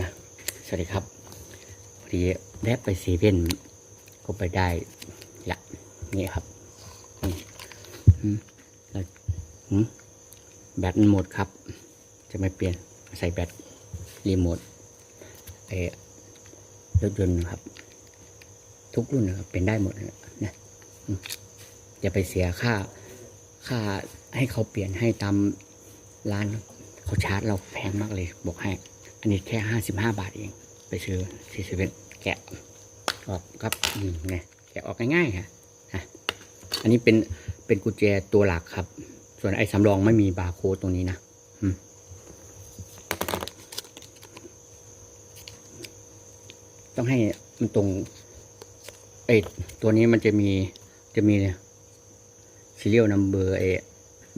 นะสวัสดีครับพอดีแวะไปซีเว่นก็ไปได้ละนี่ครับอืมแล้วแบตมันหมดครับ จะไม่เปลี่ยนใส่แบตรีโมทเออรถยนต์ครับ ทุกรุ่นนะครับเป็นได้หมดนะนะอืมอย่าไปเสียค่าค่าให้เขาเปลี่ยนให้ตามร้านเขาชาร์จเราแพงมากเลยบอกให้ อันนี้แค่ห้าสิบห้าบาทเอง ไปซื้อที่เซเว่นแกะออกครับอืมไงแกะออกง่ายๆค่ะอันนี้เป็นเป็นกุญแจตัวหลักครับ ส่วนไอ้สำรองไม่มีบาร์โค้ดตรงนี้นะต้องให้มันตรงไอ้ตัวนี้มันจะมีจะมีซีเรียลนัมเบอร์เอ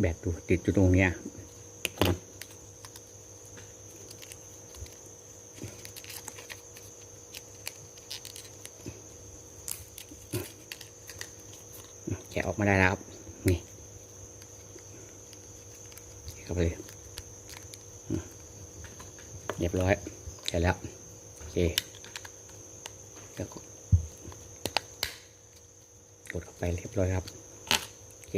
แบบดูติดอยู่ตรงเนี้ยอืมแกะออกมาได้แล้วครับ นี่เข้าไปเลยเรียบร้อยเสร็จแล้ว โอเคแล้วก็กดเข้าไปเรียบร้อยครับ โอเค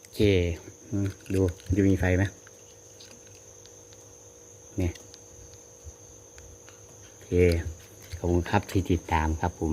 โอเค ดูจะมีไฟไหมนี่โอเค ขอบคุณครับที่ติดตามครับผม